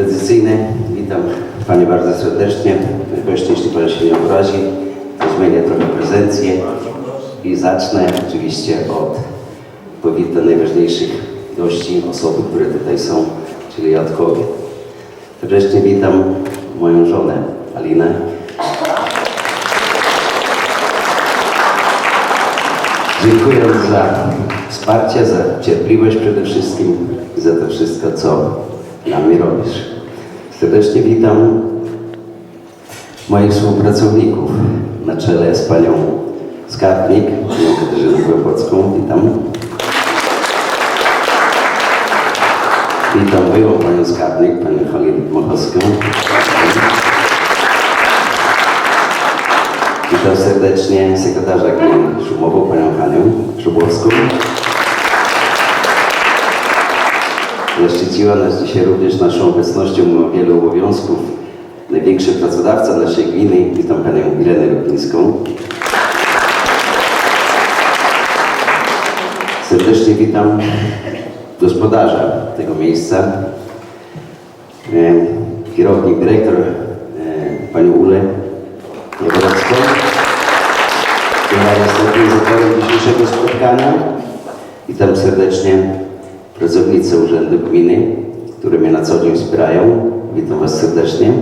tradycyjne. Witam Panie bardzo serdecznie. Goście, jeśli Pan się nie obrazi, to zmienię trochę prezencję i zacznę oczywiście od powitania najważniejszych gości, osoby, które tutaj są, czyli Jadkowie. Serdecznie witam moją żonę Alinę. Dziękuję za wsparcie, za cierpliwość przede wszystkim i za to wszystko, co dla mnie robisz. Serdecznie witam moich współpracowników na czele z panią skarbnik, panią Katarzyną Głębocką. Witam. Witam byłą panią skarbnik, panią Halinę Mochowską. Witam serdecznie sekretarza gminy Szumową, panią Hanią Szubowską. Zaszczyciła nas dzisiaj również naszą obecnością mimo wielu obowiązków. Największy pracodawca naszej gminy, witam panią Irenę Rupińską. Serdecznie witam gospodarza tego miejsca, e, kierownik, dyrektor, e, panią Ulę Jaworowską, która jest organizatorem dzisiejszego spotkania. Witam serdecznie pracownice Urzędu Gminy, które mnie na co dzień wspierają. Witam Was serdecznie.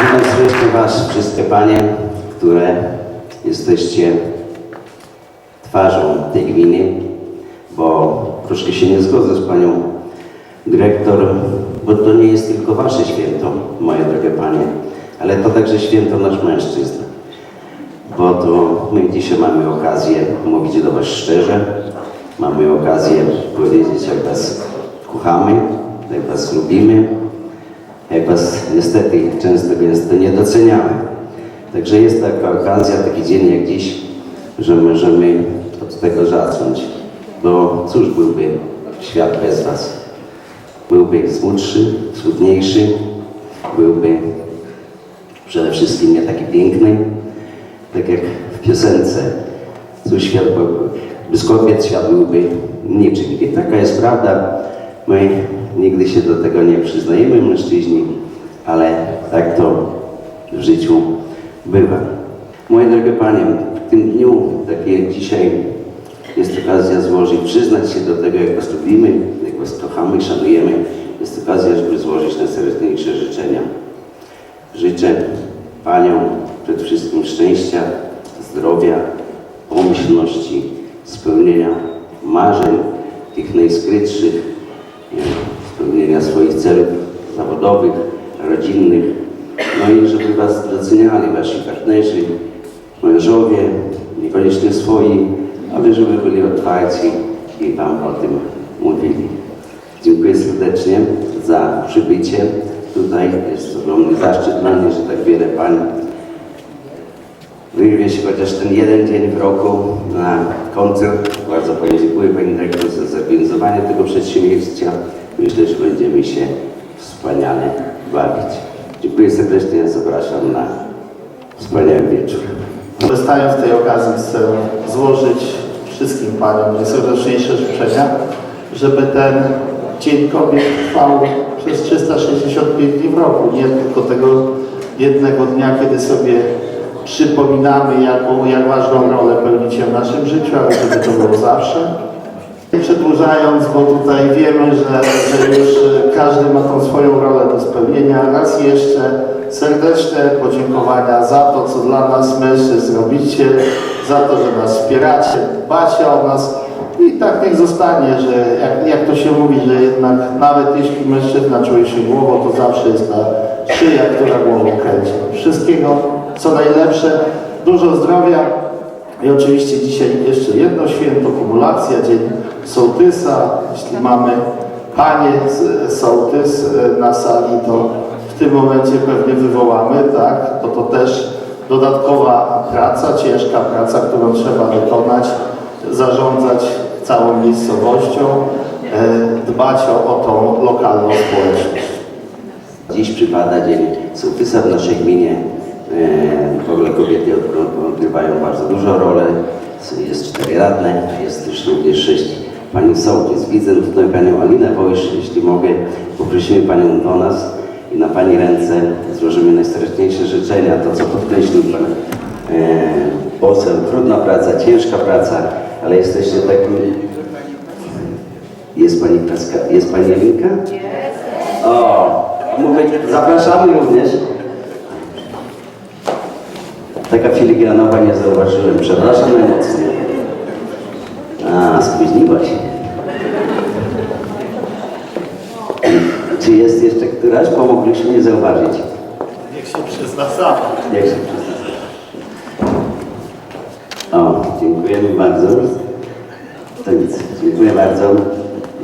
Witam serdecznie Was, wszystkie Panie, które jesteście twarzą tej gminy, bo troszkę się nie zgodzę z Panią Dyrektor, bo to nie jest tylko Wasze święto, moje drogie Panie, ale to także święto nasz mężczyzn bo to my dzisiaj mamy okazję mówić do Was szczerze, mamy okazję powiedzieć, jak Was kochamy, jak Was lubimy, jak Was niestety często często nie doceniamy. Także jest taka okazja, taki dzień jak dziś, że możemy od tego zacząć, bo cóż byłby świat bez Was? Byłby smutszy, smutniejszy, byłby przede wszystkim nie taki piękny, tak jak w piosence, cóż świat bez kobiet świat byłby niczym. I taka jest prawda. My nigdy się do tego nie przyznajemy, mężczyźni, ale tak to w życiu bywa. Moje drogie Panie, w tym dniu, taki jak dzisiaj, jest okazja złożyć, przyznać się do tego, jak Was lubimy, jak Was kochamy, szanujemy. Jest okazja, żeby złożyć najserdeczniejsze życzenia. Życzę Paniom przede wszystkim szczęścia, zdrowia, pomyślności, spełnienia marzeń, tych najskrytszych, nie, spełnienia swoich celów zawodowych, rodzinnych, no i żeby Was doceniali Wasi partnerzy, mężowie, niekoniecznie swoi, ale żeby byli otwarci i Wam o tym mówili. Dziękuję serdecznie za przybycie. Tutaj jest ogromny zaszczyt dla mnie, że tak wiele Pań wyrwie się chociaż ten jeden dzień w roku na koncert. Bardzo Pani dziękuję Pani Dyrektor za zorganizowanie tego przedsięwzięcia. Myślę, że będziemy się wspaniale bawić. Dziękuję serdecznie, zapraszam na wspaniały wieczór. Korzystając z tej okazji chcę złożyć wszystkim Paniom najserdeczniejsze życzenia, żeby ten Dzień Kobiet trwał przez 365 dni w roku, nie tylko tego jednego dnia, kiedy sobie przypominamy, jaką, jak ważną rolę pełnicie w naszym życiu, ale żeby to było zawsze. Nie przedłużając, bo tutaj wiemy, że, że już każdy ma tą swoją rolę do spełnienia. Raz jeszcze serdeczne podziękowania za to, co dla nas mężczyzn robicie, za to, że nas wspieracie, dbacie o nas. I tak niech zostanie, że jak, jak to się mówi, że jednak nawet jeśli mężczyzna czuje się głową, to zawsze jest ta szyja, która głową kręci. Wszystkiego, co najlepsze, dużo zdrowia, i oczywiście dzisiaj jeszcze jedno święto, kumulacja, Dzień Sołtysa. Jeśli mamy Panie Sołtys e, na sali, to w tym momencie pewnie wywołamy, tak? To to też dodatkowa praca, ciężka praca, którą trzeba wykonać, zarządzać całą miejscowością, e, dbać o, o tą lokalną społeczność. Dziś przypada Dzień Sołtysa w naszej gminie. W ogóle kobiety odgry- odgrywają bardzo dużą rolę. Jest cztery radne, jest też również sześć Pani Sołtys. Widzę tutaj Panią Alinę Wojsz. Jeśli mogę, poprosimy Panią do nas i na Pani ręce złożymy najserdeczniejsze życzenia. To, co podkreślił Pan e, poseł, trudna praca, ciężka praca, ale jesteście takim... Jest Pani Praska, jest Pani Elinka? O, mówię, zapraszamy również. Taka filigranowa nie zauważyłem. Przepraszam najmocniej. A, spóźniła się. Czy jest jeszcze któraś? Pomogliśmy nie zauważyć. Niech się przyzna sama. Jak się przyzna? O, dziękujemy bardzo. To nic, dziękuję bardzo.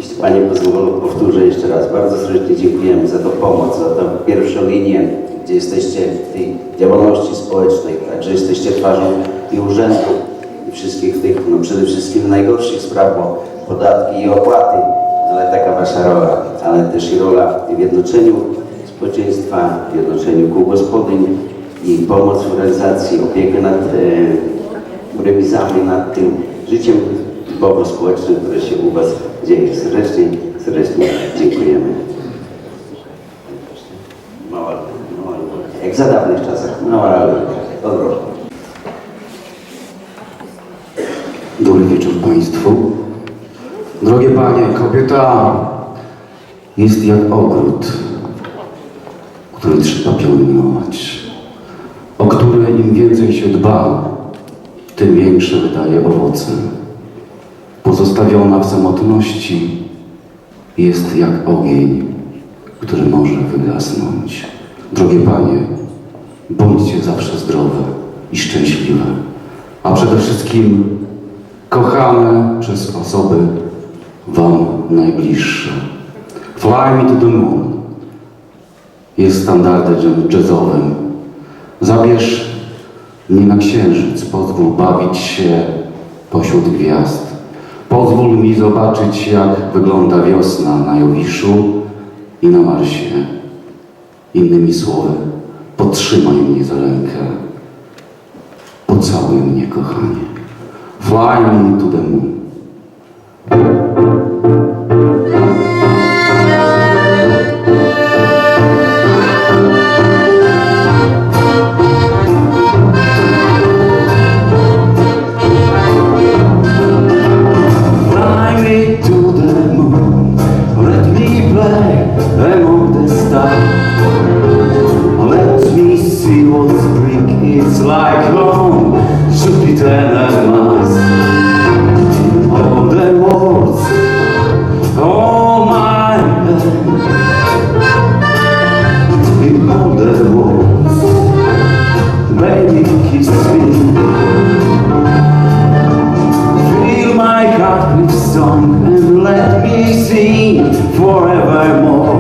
Jeśli Panie pozwolą, powtórzę jeszcze raz. Bardzo serdecznie dziękujemy za tą pomoc, za tą pierwszą linię, gdzie jesteście w tej działalności społecznej, także jesteście twarzą i urzędu i wszystkich tych, no przede wszystkim najgorszych spraw, bo podatki i opłaty, ale taka Wasza rola, ale też i rola w jednoczeniu społeczeństwa, w jednoczeniu kół gospodyń i pomoc w realizacji, opiekę nad e, remizami, nad tym życiem typowo-społecznym, które się u Was dzieje. Serdecznie, serdecznie dziękujemy. Mała, mała, jak za dawnych czasach. Mała, ale dobro. Dobry wieczór Państwu. Drogie Panie, kobieta jest jak ogród, który trzeba pielęgnować, o który im więcej się dba, tym większe wydaje owoce. Pozostawiona w samotności jest jak ogień, który może wygasnąć. Drogie Panie, bądźcie zawsze zdrowe i szczęśliwe, a przede wszystkim kochane przez osoby Wam najbliższe. Fly Me to the Moon jest standardem jazz- jazzowym. Zabierz mnie na księżyc, pozwól bawić się pośród gwiazd. Pozwól mi zobaczyć, jak wygląda wiosna na Jowiszu i na Marsie. Innymi słowy, podtrzymaj mnie za rękę. Pocałuj mnie, kochanie. Fly me to the moon. song and let me sing forevermore.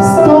Estou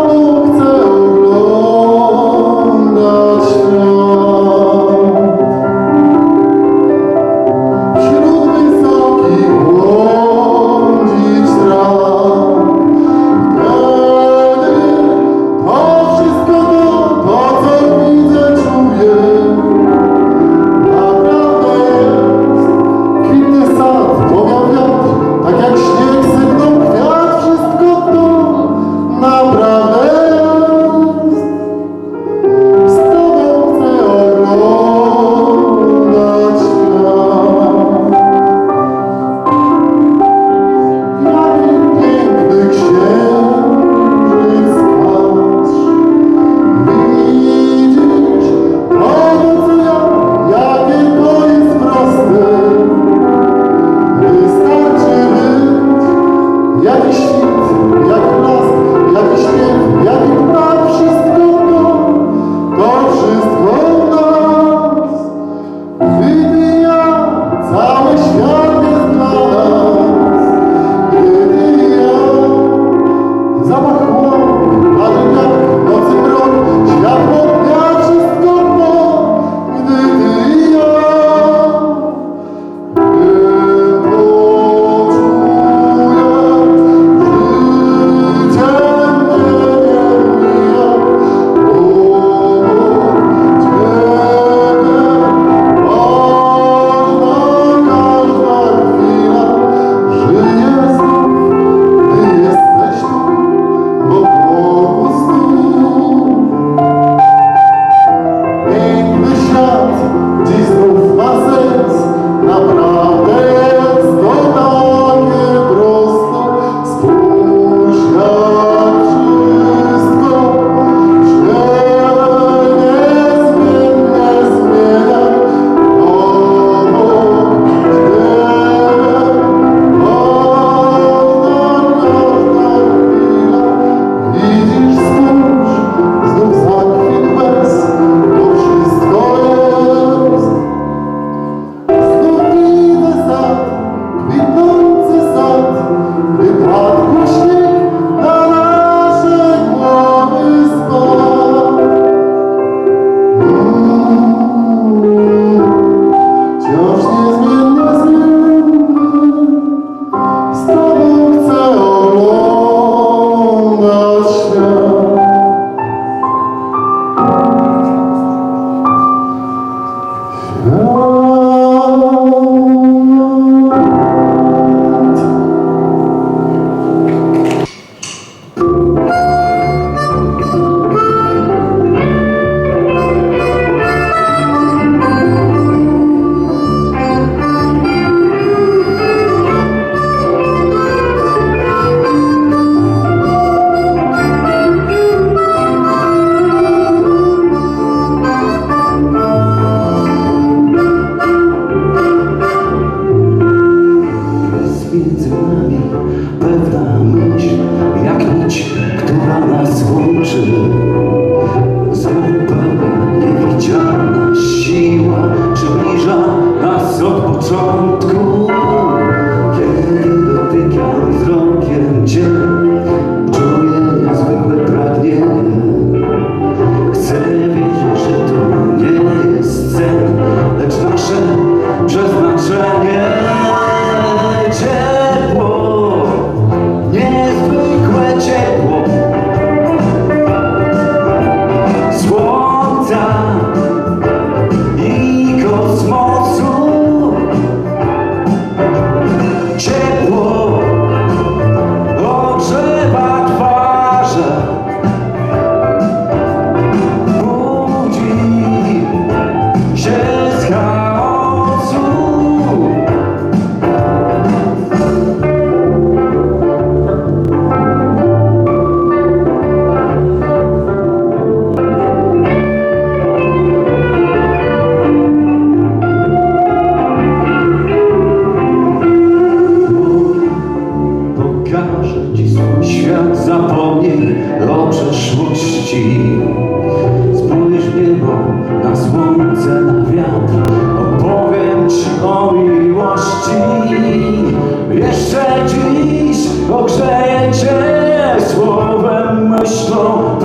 estão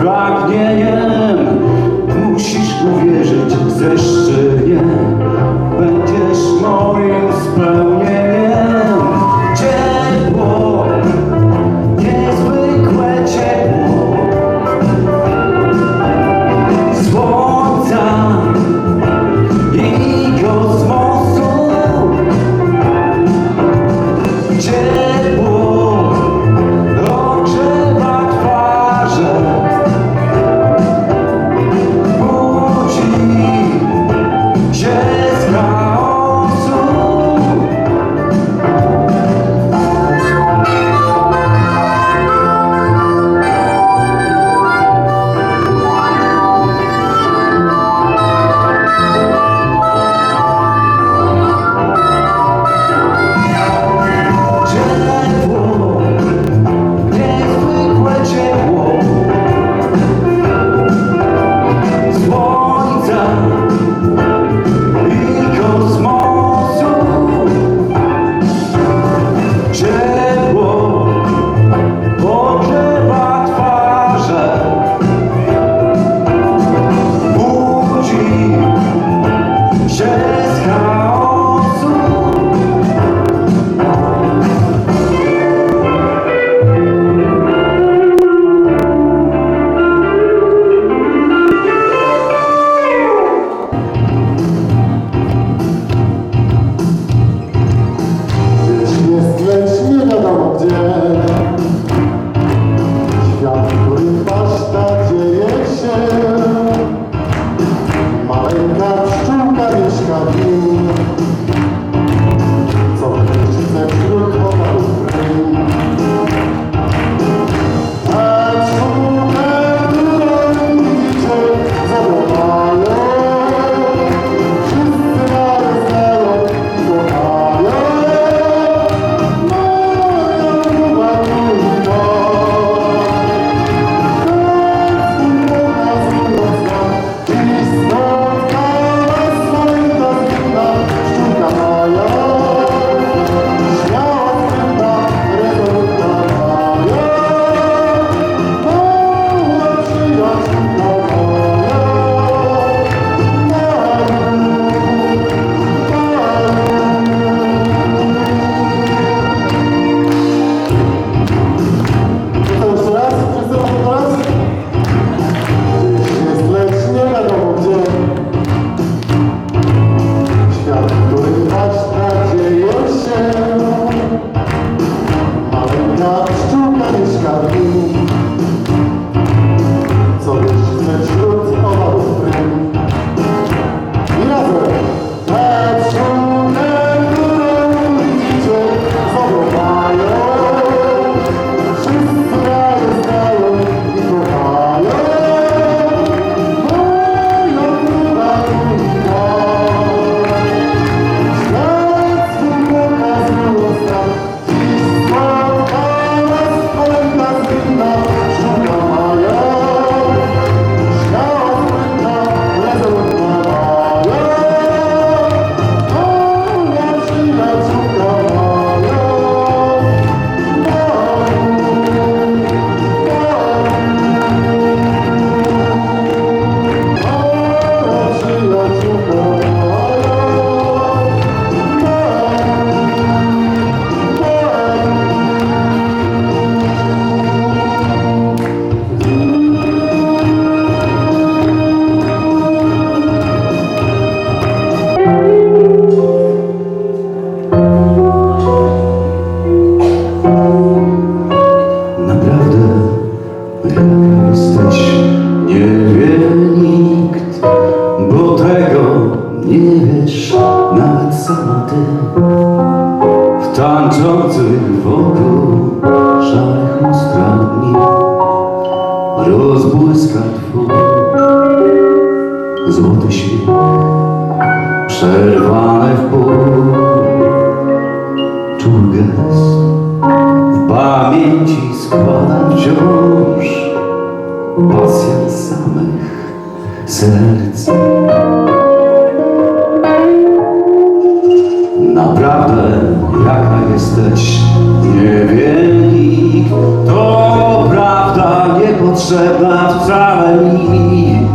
potrzeba wcale mi,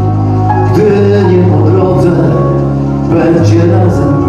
gdy nie po drodze będzie razem.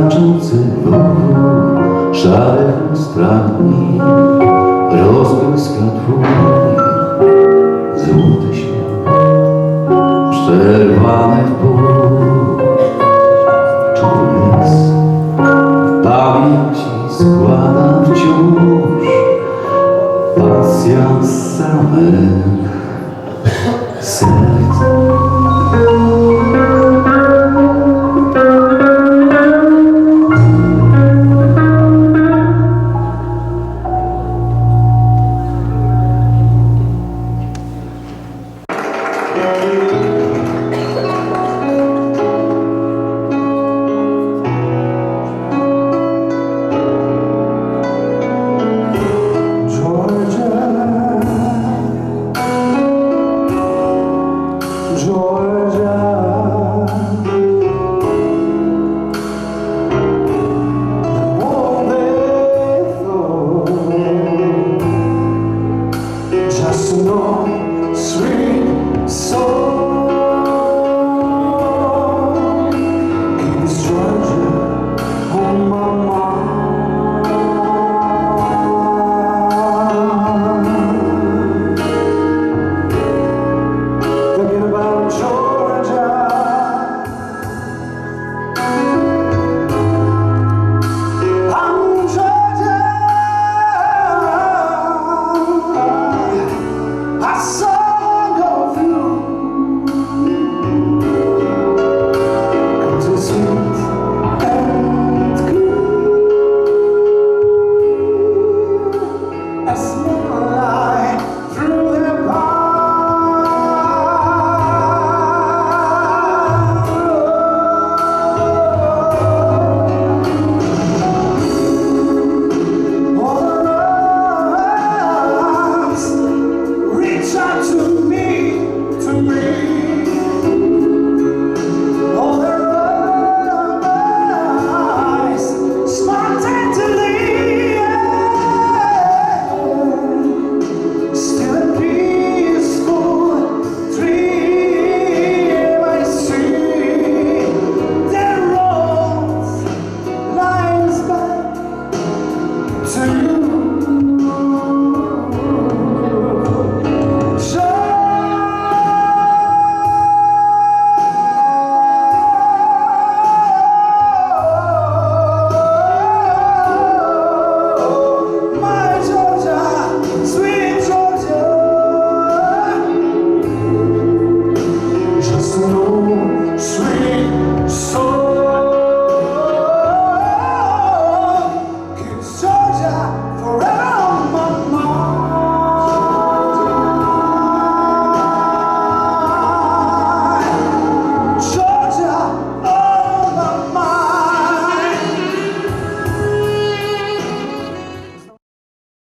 Wystarczący wokół szarych strani rozbłyska dłoń, złoty świat. Przerwany w